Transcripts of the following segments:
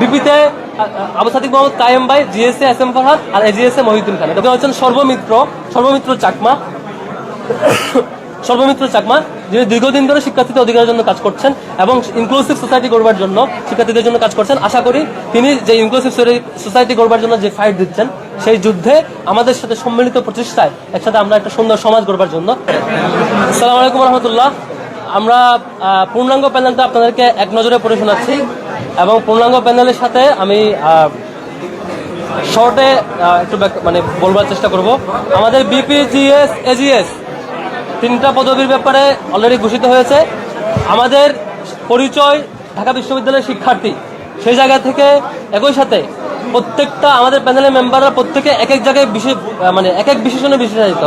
বিপিতে আবুসাদিক মোহাম্মদ কায়েম ভাই, G S A S M Farhad R A G S A Mohiuddin Khan. এটা হচ্ছেন সর্বমিত্র সর্বমিত্র চাকমা। সর্বমিত্র চাকমা, যিনি দীর্ঘদিন ধরে শিক্ষার্থীদের অধিকারের জন্য কাজ করছেন এবং ইনক্লুসিভ সোসাইটি গড়বার জন্য শিক্ষার্থীদের জন্য কাজ করছেন। আশা করি তিনি যে ইনক্লুসিভ সোসাইটি গড়বার জন্য যে ফাইট দিচ্ছেন, সেই যুদ্ধে আমাদের সাথে সম্মিলিত প্রচেষ্টায় একসাথে আমরা একটা সুন্দর সমাজ গড়বার জন্য। আসসালামু আলাইকুম রহমতুল্লাহ। আমরা পূর্ণাঙ্গ প্যানেলটা আপনাদেরকে এক নজরে পড়ে শোনাচ্ছি এবং পূর্ণাঙ্গ প্যানেলের সাথে আমি শর্টে একটু মানে বলবার চেষ্টা করব। আমাদের বিপিজিএস এজিএস তিনটা পদবীর ব্যাপারে অলরেডি ঘোষিত হয়েছে। আমাদের পরিচয় ঢাকা বিশ্ববিদ্যালয়ের শিক্ষার্থী, সেই জায়গা থেকে একই সাথে প্রত্যেকটা আমাদের প্যানেলের মেম্বাররা প্রত্যেকে এক এক জায়গায় বিশেষ মানে এক এক বিশেষণে বিশেষায়িত।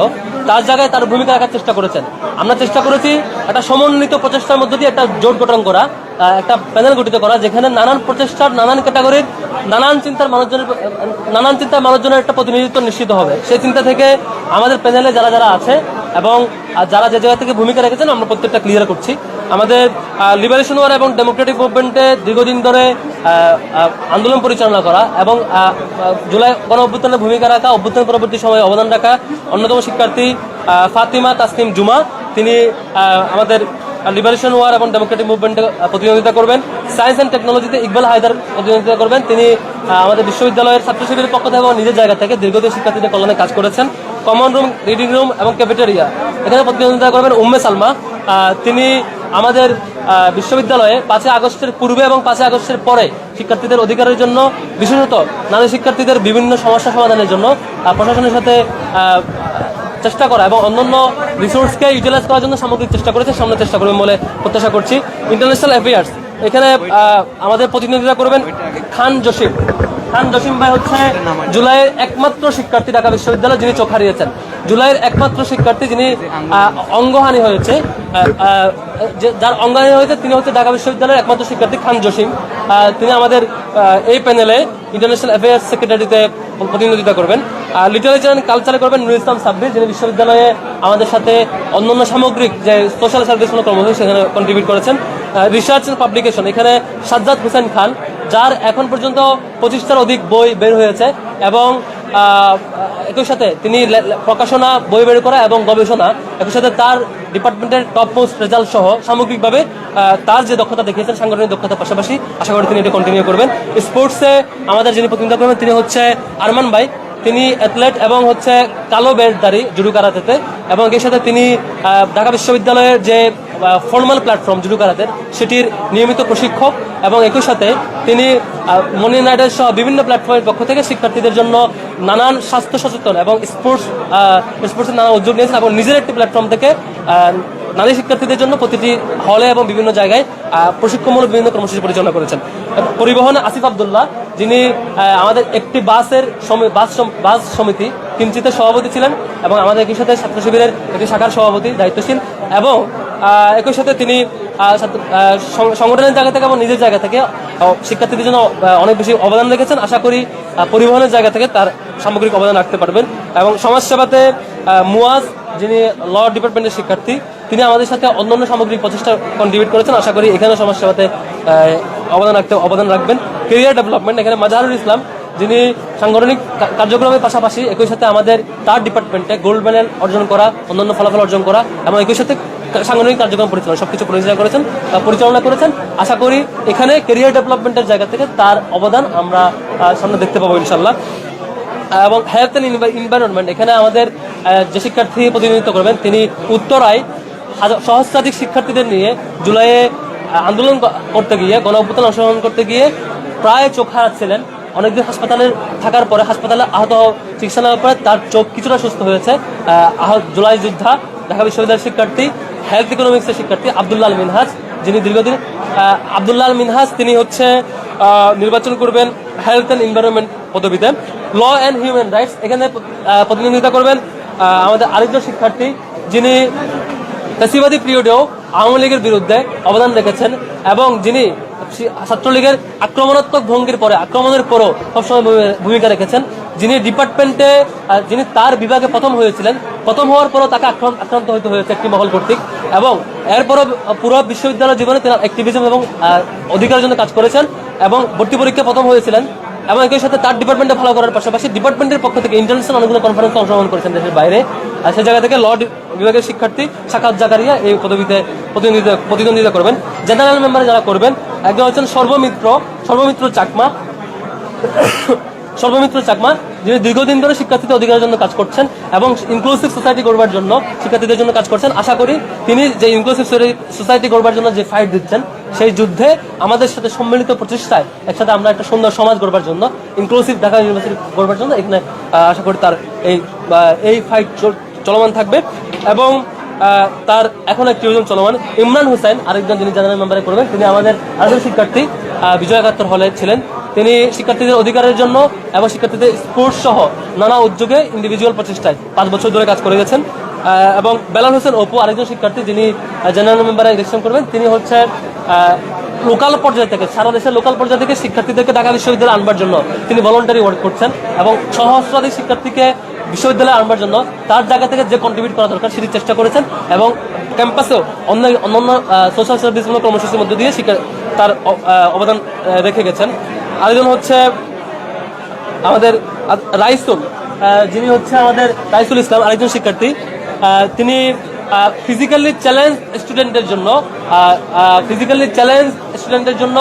তার জায়গায় তার ভূমিকা রাখার চেষ্টা করেছেন। আমরা চেষ্টা করেছি একটা সমন্বিত প্রচেষ্টার মধ্য দিয়ে একটা জোট গঠন করা একটা প্যানেল গঠিত করা, যেখানে নানান প্রচেষ্টার নানান ক্যাটাগরির নানান চিন্তার মানুষজনের, নানান চিন্তার মানুষজনের একটা প্রতিনিধিত্ব নিশ্চিত হবে। সেই চিন্তা থেকে আমাদের প্যানেলে যারা যারা আছে এবং যারা যে জায়গা থেকে ভূমিকা রেখেছেন, আমরা প্রত্যেকটা ক্লিয়ার করছি। আমাদের লিবারেশন ওয়ার এবং ডেমোক্রেটিক মুভমেন্টে দীর্ঘদিন ধরে আন্দোলন পরিচালনা করা এবং জুলাই গণ অভ্যুত্থানের ভূমিকা রাখা, অভ্যুত্থান পরবর্তী সময়ে অবদান রাখা অন্যতম শিক্ষার্থী ফাতিমা তাসনিম জুমা। তিনি আমাদের লিবারেশন ওয়ার এবং ডেমোক্রেটিক মুভমেন্টে প্রতিদ্বন্দ্বিতা করবেন। সায়েন্স অ্যান্ড টেকনোলজিতে ইকবাল হায়দার প্রতিদ্বন্দ্বিতা করবেন। তিনি আমাদের বিশ্ববিদ্যালয়ের ছাত্র শিবিরের পক্ষ থেকে এবং নিজের জায়গা থেকে দীর্ঘদিন শিক্ষার্থীদের কল্যাণে কাজ করেছেন। কমন রুম রিডিং রুম এবং ক্যাফেটেরিয়া এখানে প্রতিদ্বন্দ্বিতা করবেন উম্মে সালমা। তিনি আমাদের বিশ্ববিদ্যালয়ে পাঁচই আগস্টের পূর্বে এবং পাঁচই আগস্টের পরে শিক্ষার্থীদের অধিকারের জন্য বিশেষত নারী শিক্ষার্থীদের বিভিন্ন সমস্যা সমাধানের জন্য প্রশাসনের সাথে চেষ্টা করা এবং অন্যান্য রিসোর্সকে ইউটিলাইজ করার জন্য সামগ্রিক চেষ্টা করেছে সামনে চেষ্টা করবেন বলে প্রত্যাশা করছি। ইন্টারন্যাশনাল অ্যাফেয়ার্স এখানে আহ, আমাদের প্রতিনিধিতা করবেন খান জসিম। খান জসিম ভাই হচ্ছে জুলাইয়ের একমাত্র শিক্ষার্থী ঢাকা বিশ্ববিদ্যালয় যিনি চোখ হারিয়েছেন। জুলাইয়ের একমাত্র শিক্ষার্থী যিনি অঙ্গহানি হয়েছে যার অঙ্গহানি হয়েছে তিনি হচ্ছে ঢাকা বিশ্ববিদ্যালয়ের একমাত্র শিক্ষার্থী খান জসিম। তিনি আমাদের এই প্যানেলে ইন্টারন্যাশনাল অ্যাফেয়ার্স সেক্রেটারিতে প্রতিনিধিত্ব করবেন। লিটারেচার অ্যান্ড কালচারে করবেন নুর ইসলাম সাব্বির, যিনি বিশ্ববিদ্যালয়ে আমাদের সাথে অন্যান্য সামগ্রিক যে সোশ্যাল সার্ভিসগুলো কর্মসূচি সেখানে কন্ট্রিবিউট করেছেন। রিসার্চ অ্যান্ড পাবলিকেশন এখানে সাজ্জাদ হোসেন খান, যার এখন পর্যন্ত পঁচিশটার অধিক বই বের হয়েছে এবং একই সাথে তিনি প্রকাশনা, বই বের করা এবং গবেষণা, একই সাথে তার ডিপার্টমেন্টের টপ মোস্ট রেজাল্ট সহ সামগ্রিকভাবে তার যে দক্ষতা দেখিয়েছেন, সাংগঠনিক দক্ষতার পাশাপাশি আশা করি তিনি এটা কন্টিনিউ করবেন। স্পোর্টসে আমাদের যিনি প্রতিনিধিত্ব করবেন, তিনি হচ্ছে আরমান ভাই। তিনি অ্যাথলেট এবং হচ্ছে কালো বেল্টদারি জুডু কারাতেতে এবং এর সাথে তিনি ঢাকা বিশ্ববিদ্যালয়ের যে ফর্মাল প্ল্যাটফর্ম জুডু কারাতের সেটির নিয়মিত প্রশিক্ষক এবং একই সাথে তিনি মনি নাইডার সহ বিভিন্ন প্ল্যাটফর্মের পক্ষ থেকে শিক্ষার্থীদের জন্য নানান স্বাস্থ্য সচেতন এবং স্পোর্টস স্পোর্টসের নানা উদ্যোগ নিয়েছেন এবং নিজের একটি প্ল্যাটফর্ম থেকে নারী শিক্ষার্থীদের জন্য প্রতিটি হলে এবং বিভিন্ন জায়গায় প্রশিক্ষণমূলক বিভিন্ন কর্মসূচি পরিচালনা করেছেন। পরিবহনে আসিফ আবদুল্লাহ, যিনি আমাদের একটি বাসের বাস বাস সমিতি, কিঞ্চিতের সভাপতি ছিলেন এবং আমাদের একই সাথে ছাত্র শিবিরের একটি শাখার সভাপতি, দায়িত্বশীল এবং একই সাথে তিনি সংগঠনের জায়গা থেকে এবং নিজের জায়গা থেকে শিক্ষার্থীদের জন্য অনেক বেশি অবদান রেখেছেন। আশা করি পরিবহনের জায়গা থেকে তার সামগ্রিক অবদান রাখতে পারবেন। এবং সমাজসেবাতে মুয়াজ, যিনি ল ডিপার্টমেন্টের শিক্ষার্থী, তিনি আমাদের সাথে অন্যান্য সামগ্রিক প্রচেষ্টা কন্ট্রিবিউট করেছেন। আশা করি এখানে সমাজসেবাতে অবদান রাখতে, অবদান রাখবেন। কেরিয়ার ডেভেলপমেন্ট এখানে মাজাহারুল ইসলাম, যিনি সাংগঠনিক কার্যক্রমের পাশাপাশি একই সাথে আমাদের তার ডিপার্টমেন্টে গোল্ড মেডেল অর্জন করা, অন্যান্য ফলাফল অর্জন করা এবং একই সাথে সাংগঠনিক কার্যক্রম পরিচালনা সবকিছু পরিচালনা করেছেন পরিচালনা করেছেন। আশা করি এখানে কেরিয়ার ডেভেলপমেন্টের জায়গা থেকে তার অবদান আমরা সামনে দেখতে পাবো ইনশাল্লাহ এবং হেলথ অ্যান্ড এনভায়রনমেন্ট এখানে আমাদের যে শিক্ষার্থী প্রতিনিধিত্ব করবেন তিনি উত্তরায় সহস্রাধিক শিক্ষার্থীদের নিয়ে জুলাইয়ে আন্দোলন করতে গিয়ে গণ অভ্যুত্থান অংশগ্রহণ করতে গিয়ে প্রায় চোখ হারাচ্ছিলেন। অনেকদিন হাসপাতালে থাকার পরে হাসপাতালে আহত চিকিৎসা নেওয়ার পরে তার চোখ কিছুটা সুস্থ হয়েছে। আহ, আহত জুলাই যোদ্ধা ঢাকা বিশ্ববিদ্যালয়ের শিক্ষার্থী হেলথ ইকোনমিক্সের শিক্ষার্থী আবদুল্লাহ আল মিনহাজ, যিনি দীর্ঘদিন আল মিনহাজ, তিনি হচ্ছে নির্বাচন করবেন হেলথ অ্যান্ড এনভায়রনমেন্ট পদবিতে। ল অ্যান্ড হিউম্যান রাইটস এখানে প্রতিনিধিত্ব করবেন আমাদের আরেকজন শিক্ষার্থী, যিনি ফ্যাসিবাদী পিরিয়ডেও আওয়ামী লীগের বিরুদ্ধে অবদান রেখেছেন এবং যিনি ছাত্রলীগের আক্রমণাত্মক ভঙ্গির পরে, আক্রমণের পরও সবসময় ভূমি- ভূমিকা রেখেছেন। যিনি ডিপার্টমেন্টে যিনি তার বিভাগে প্রথম হয়েছিলেন, প্রথম হওয়ার পরও তাকে আক্রান্ত হতে হয়েছে একটি মহল কর্তৃক এবং এরপরও পুরো বিশ্ববিদ্যালয় জীবনে তিনি অ্যাক্টিভিজম এবং অধিকারের জন্য কাজ করেছেন এবং ভর্তি পরীক্ষা প্রথম হয়েছিলেন এবং একই সাথে তার ডিপার্টমেন্টে ভালো করার পাশাপাশি ডিপার্টমেন্টের পক্ষ থেকে ইন্টারন্যাশনাল অনেকগুলো কনফারেন্সে অংশগ্রহণ করেছেন দেশের বাইরে। আর সেই জায়গা থেকে ল বিভাগের শিক্ষার্থী সাকাত জাকারিয়া এই পদবিতে প্রতিদ্বন্দ্বিতা প্রতিদ্বন্দ্বিতা করবেন। জেনারেল মেম্বারে যারা করবেন, একজন হচ্ছেন সর্বমিত্র সর্বমিত্র চাকমা। সর্বমিত্র চাকমা, যিনি দীর্ঘদিন ধরে শিক্ষার্থীদের অধিকারের জন্য কাজ করছেন এবং ইনক্লুসিভ সোসাইটি গড়বার জন্য শিক্ষার্থীদের জন্য কাজ করছেন। আশা করি তিনি যে ইনক্লুসিভ সোসাইটি গড়বার জন্য যে ফাইট দিচ্ছেন, সেই যুদ্ধে আমাদের সাথে সম্মিলিত প্রচেষ্টায় একসাথে আমরা একটা সুন্দর সমাজ গড়বার জন্য ইনক্লুসিভ ঢাকা ইউনিভার্সিটি গড়বার জন্য এখানে আশা করি তার এই এই ফাইট চলমান থাকবে। এবং তার এখন একটি অভিযান চলমান, ইমরান হোসেন আরেকজন যিনি জেনারেল মেম্বারে করবেন তিনি আমাদের আরেকজন শিক্ষার্থী বিজয় একাত্তর হলে ছিলেন। তিনি শিক্ষার্থীদের অধিকারের জন্য এবং শিক্ষার্থীদের স্পোর্টস সহ নানা উদ্যোগে ইন্ডিভিজুয়াল প্রচেষ্টায় পাঁচ বছর ধরে কাজ করে গেছেন। এবং বেলাল হোসেন অপু আরেকজন শিক্ষার্থী যিনি জেনারেল মেম্বারে ইলেকশন করবেন, তিনি হচ্ছে লোকাল পর্যায় থেকে, সারা দেশের লোকাল পর্যায় থেকে শিক্ষার্থীদেরকে ঢাকা বিশ্ববিদ্যালয়ে আনবার জন্য তিনি ভলেন্টারি ওয়ার্ক করছেন এবং সহস্রাধিক শিক্ষার্থীকে বিশ্ববিদ্যালয়ে আনবার জন্য তার জায়গা থেকে যে কন্ট্রিবিউট করা দরকার সেটি চেষ্টা করেছেন এবং ক্যাম্পাসেও অন্য, অন্যান্য সোশ্যাল সার্ভিসগুলো কর্মসূচির মধ্যে দিয়ে তার অবদান রেখে গেছেন। আরেকজন হচ্ছে আমাদের রাইসুল যিনি হচ্ছে আমাদের রাইসুল ইসলাম, আরেকজন শিক্ষার্থী। তিনি ফিজিক্যালি চ্যালেঞ্জ স্টুডেন্টের জন্য ফিজিক্যালি চ্যালেঞ্জ স্টুডেন্টের জন্য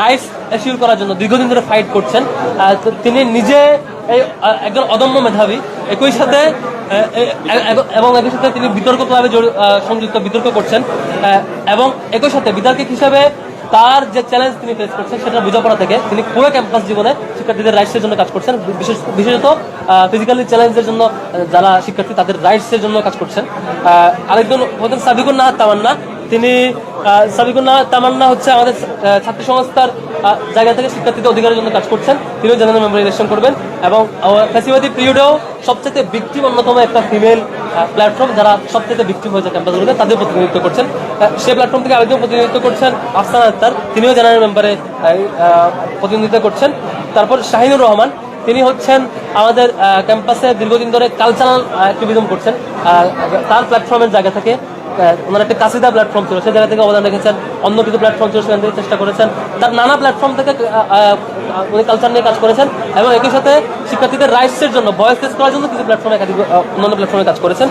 রাইটস অ্যাসিওর করার জন্য দীর্ঘদিন ধরে ফাইট করছেন। তিনি নিজে এই একজন অদম্য মেধাবী। একই সাথে এবং একই সাথে তিনি বিতর্কভাবে সংযুক্ত বিতর্ক করছেন। এবং একই সাথে বিতর্কিক হিসাবে তার যে চ্যালেঞ্জ তিনি ফেস করছেন সেটা বোঝাপড়া থেকে, তিনি পুরো ক্যাম্পাস জীবনে শিক্ষার্থীদের রাইটসের জন্য কাজ করছেন। বিশেষ বিশেষত ফিজিক্যালি চ্যালেঞ্জের জন্য যারা শিক্ষার্থী, তাদের রাইটসের জন্য কাজ করছেন। আরেকজন হতেন সাবিকুর নাহার তামান্না তিনি নাহার তামান্না হচ্ছে আমাদের ছাত্র সংস্থার জায়গা থেকে শিক্ষার্থীদের অধিকারের জন্য কাজ করছেন। তিনিও জেনারেল মেম্বার ইলেকশন করবেন এবং ফ্যাসিবাদী পিরিয়ডেও সবচেয়ে বিক্টিম অন্যতম একটা ফিমেল প্ল্যাটফর্ম যারা সবচেয়ে বিক্টিম হয়েছে ক্যাম্পাসগুলোতে তাদের প্রতিনিধিত্ব করছেন। সেই প্ল্যাটফর্ম থেকে আরেকজন প্রতিনিধিত্ব করছেন আফসান আক্তার। তিনিও জেনারেল মেম্বারে প্রতিনিধিত্ব করছেন। তারপর শাহিনুর রহমান, তিনি হচ্ছেন আমাদের ক্যাম্পাসে দীর্ঘদিন ধরে কালচারাল অ্যাক্টিভিজম করছেন। তার প্ল্যাটফর্মের জায়গা থেকে ওনার একটা কাসিদা প্ল্যাটফর্ম ছিল সেই জায়গা থেকে অবদান রেখেছেন অন্য কিছু প্ল্যাটফর্ম ছিল, সেখান থেকে চেষ্টা করেছেন। তার নানা প্ল্যাটফর্ম থেকে উনি কালচার নিয়ে কাজ করেছেন এবং একই সাথে শিক্ষার্থীদের রাইটসের জন্য ভয়েস টেস্ট করার জন্য কিছু প্ল্যাটফর্মে একাধিক অন্যান্য প্ল্যাটফর্মে কাজ করেছেন।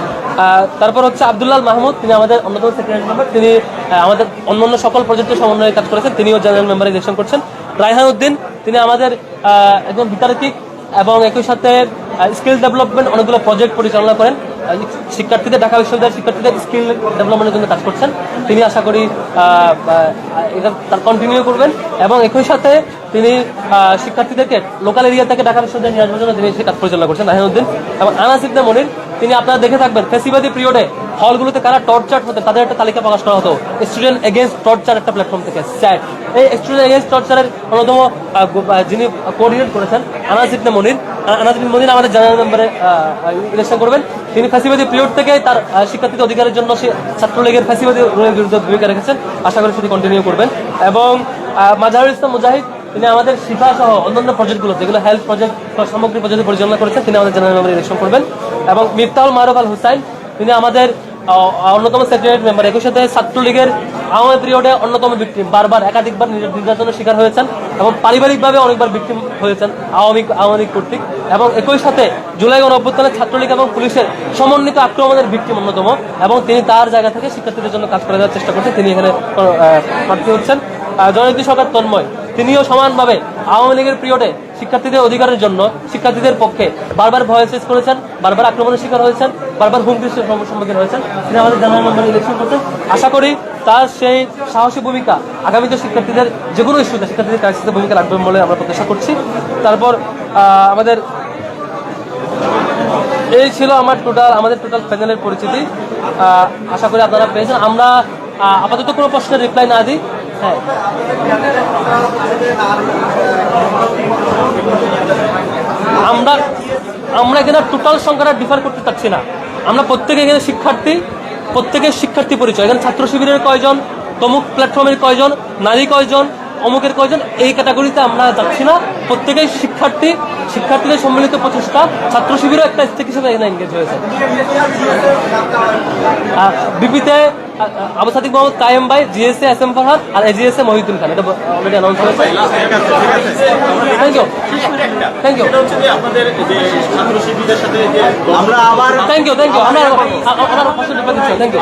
তারপর হচ্ছে আব্দুল্লাল মাহমুদ, তিনি আমাদের অন্যতম সেক্রেটারি মেম্বার তিনি আমাদের অন্যান্য সকল প্রজেক্টের সমন্বয়ে কাজ করেছেন, তিনিও জেনারেল মেম্বার ইলেকশন করছেন। রায়হান উদ্দিন, তিনি আমাদের একজন বিতার্কিক এবং একই সাথে স্কিল ডেভেলপমেন্ট অনেকগুলো প্রজেক্ট পরিচালনা করেন। শিক্ষার্থীদের, ঢাকা বিশ্ববিদ্যালয়ের শিক্ষার্থীদের স্কিল ডেভেলপমেন্টের জন্য কাজ করছেন। তিনি আশা করি এটা তার কন্টিনিউ করবেন এবং একই সাথে তিনি শিক্ষার্থীদেরকে লোকাল এরিয়া থেকে ঢাকা বিশ্ববিদ্যালয়ে নিয়ে আসবার জন্য তিনি কাজ পরিচালনা করছেন রাহিনুদ্দিন এবং আনাস ইবনে মনির। তিনি আপনারা দেখে থাকবেন, ফেসিবাদী পিরিয়ডে হলগুলোতে কারা টর্চার হতে, তাদের একটা তালিকা প্রকাশ করা হতো স্টুডেন্ট এগেনস্ট টর্চার একটা প্ল্যাটফর্ম থেকে স্যাট এই স্টুডেন্ট এগেনস্ট টর্চারের অন্যতম যিনি কোঅর্ডিনেট করেছেন, আনাস ইবনে মনির। আনাস ইবনে মনির আমাদের জেনারেল নম্বরে ইলেকশন করবেন। তিনি ফ্যাসিবাদী পিরিয়ড থেকে তার শিক্ষার্থীদের অধিকারের জন্য সে ছাত্রলীগের ফ্যাসিবাদী বিরুদ্ধে ভূমিকা রেখেছেন। আশা করি সেটি কন্টিনিউ করবেন। এবং মাজাহুল ইসলাম মুজাহিদ, তিনি আমাদের শিফা সহ অন্যান্য প্রজেক্টগুলো যেগুলো হেলথ প্রজেক্ট সামগ্রিক প্রজেক্ট পরিচালনা করেছেন, তিনি আমাদের জেনারেল মেম্বার ইলেকশন করবেন। এবং মিফতাউল মারুফ আল হুসাইন তিনি আমাদের অন্যতম সেক্রেটারি মেম্বার। একই সাথে ছাত্রলীগের আওয়ামী পিরিয়ডে অন্যতম ভিক্টিম বারবার একাধিকবার নির- নির্যাতনের শিকার হয়েছেন এবং পারিবারিকভাবে অনেকবার ভিক্টিম হয়েছেন আওয়ামী আওয়ামী লীগ কর্তৃক। এবং একই সাথে জুলাই গণ অভ্যুত্থানে ছাত্রলীগ এবং পুলিশের সমন্বিত আক্রমণের ভিক্টিম অন্যতম এবং তিনি তার জায়গা থেকে শিক্ষার্থীদের জন্য কাজ করে দেওয়ার চেষ্টা করছেন। তিনি এখানে প্রার্থী হচ্ছেন। জননীতি সরকার তন্ময়। তিনিও সমানভাবে আওয়ামী লীগের পিরিয়ডে শিক্ষার্থীদের অধিকারের জন্য শিক্ষার্থীদের পক্ষে বারবার ভয় শেষ করেছেন, বারবার আক্রমণের শিকার হয়েছেন, বারবার হুমকির সম্মুখীন হয়েছেন। তিনি আমাদের জেনারেল মেম্বার ইলেকশন করছেন আশা করি তার সেই সাহসী ভূমিকা আগামীতে শিক্ষার্থীদের যে কোনো ইস্যুতে শিক্ষার্থীদের ক্রাইসিসে ভূমিকা রাখবেন বলে আমরা প্রত্যাশা করছি। তারপর আমাদের এই ছিল আমার টোটাল আমাদের টোটাল প্যানেলের পরিচিতি। আশা করি আপনারা পেয়েছেন। আমরা আপাতত কোনো প্রশ্নের রিপ্লাই না দিই। হ্যাঁ। আমরা আমরা এখানে টোটাল সংখ্যাটা ডিফার করতে চাচ্ছি না। আমরা প্রত্যেকে এখানে শিক্ষার্থী, প্রত্যেকের শিক্ষার্থী পরিচয়। এখানে ছাত্র শিবিরের কয়জন, তমুক প্ল্যাটফর্মের কয়জন, নারী কয়জন অমুকের কয়জন? এই ক্যাটাগরিতে আমরা যাচ্ছি না। প্রত্যেকেই শিক্ষার্থী। শিক্ষার্থীদের সম্মিলিত প্রচেষ্টা। ছাত্র শিবিরও একটা স্টেক হিসেবে এখানে এনগেজ হয়েছে। বিপিতে আবু সাদিক মোহাম্মদ কায়েম ভাই G S A S M Farhad R A G S A Mohiuddin Khan. এটা অলরেডি অ্যানাউন্স হয়েছে থ্যাংক ইউ থ্যাংক ইউ আমরা আবার থ্যাংক ইউ থ্যাংক ইউ আমার আমার থ্যাংক ইউ